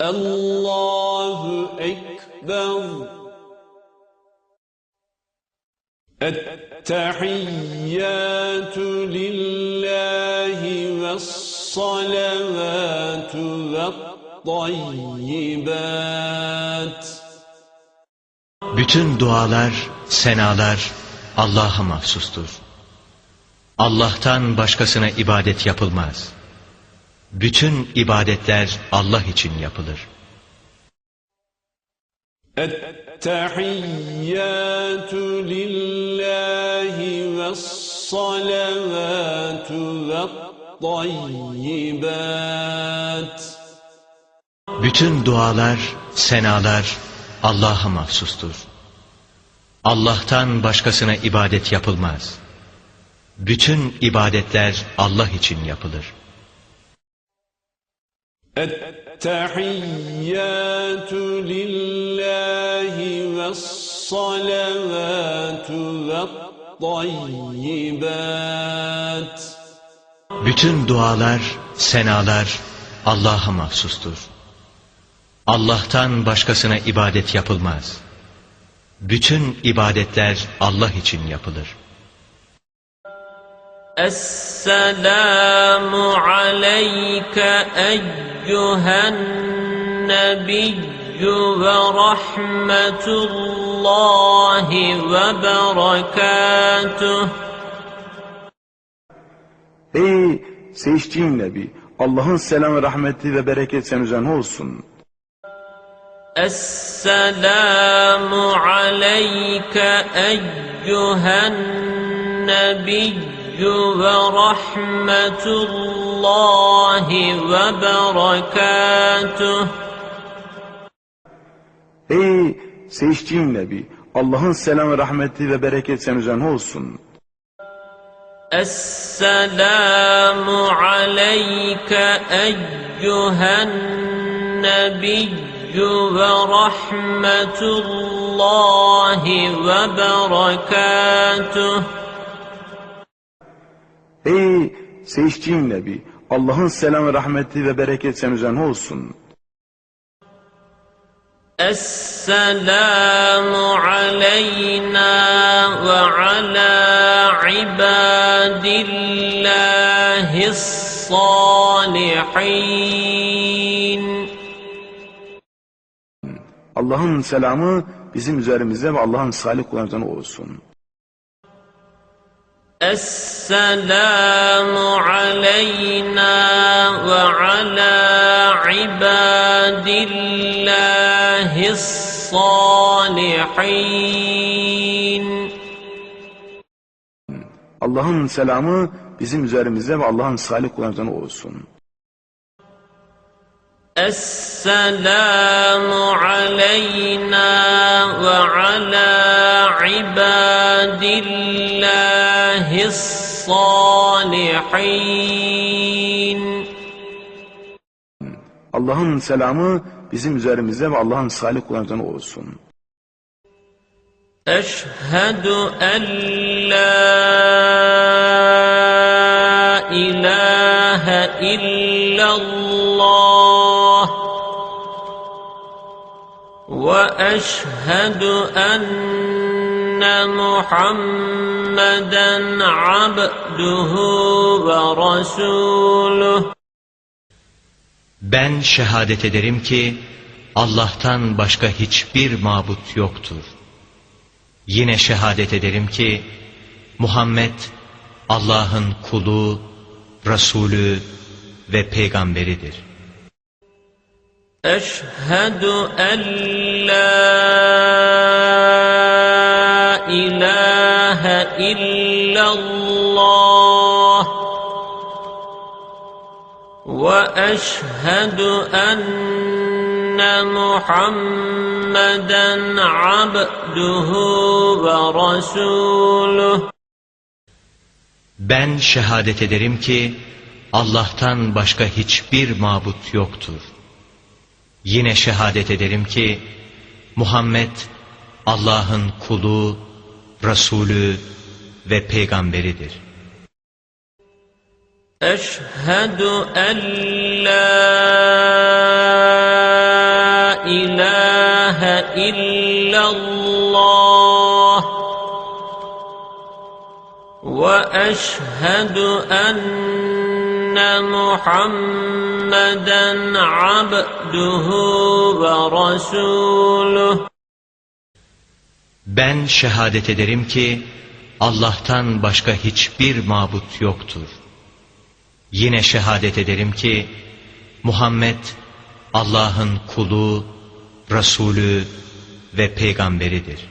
الله أكبر التحيات لله والصلوات والطيبات Bütün dualar, senalar Allah'a mahsustur. Allah'tan başkasına ibadet yapılmaz. Bütün ibadetler Allah için yapılır. التحيات لله والصلوات والطيبات Bütün dualar, senalar Allah'a mahsustur. Allah'tan başkasına ibadet yapılmaz. Bütün ibadetler Allah için yapılır. التحيات لله والصلوات والطيبات Bütün dualar, senalar Allah'a mahsustur. Allah'tan başkasına ibadet yapılmaz. Bütün ibadetler Allah için yapılır. السلام عليك أيها النبي ورحمة الله وبركاته Ey seçtiğin Nebi! Allah'ın selamı, rahmeti ve bereket senin üzerine olsun. السلام عليك أيها النبي ورحمة الله وبركاته Ey seçtiğin Nebi! Allah'ın selam ve rahmeti ve bereket senin üzerine olsun. Esselamu aleyke eyyühen nebiyyü ve rahmetullahi ve berekatuhu. Ey seçtiğim Nebi, Allah'ın selamı, rahmeti ve bereketi senin üzerine olsun. Esselamu aleyna ve ala ibadillahissalihin. Allah'ın selamı bizim üzerimize ve Allah'ın salih kullarımızdan olsun. السلام علينا وعلى عباد الله الصالحين Allah'ın selamı bizim üzerimize ve Allah'ın salih kullarından olsun. السلام علينا وعلى عباد الله الصالحين Allah'ın selamı bizim üzerimize ve Allah'ın salih kullarından olsun. أشهد أن لا إله إلا الله وأشهد أن محمدا عبده ورسوله Ben şehadet ederim ki Allah'tan başka hiçbir mabut yoktur. Yine şehadet ederim ki Muhammed Allah'ın kulu, Resulü ve peygamberidir. أشهد أن لا إله إلا الله وأشهد أن محمدا عبده ورسوله Ben şehadet ederim ki Allah'tan başka hiçbir mabut yoktur. Yine şehadet ederim ki Muhammed Allah'ın kulu, Resulü ve Peygamberidir. Eşhedü en la ilahe illallah ve eşhedü enne Muhammeden abduhu ve rasuluh ben şehadet ederim ki Allah'tan başka hiçbir mabut yoktur. Yine şehadet ederim ki Muhammed Allah'ın kulu, Resulü ve peygamberidir.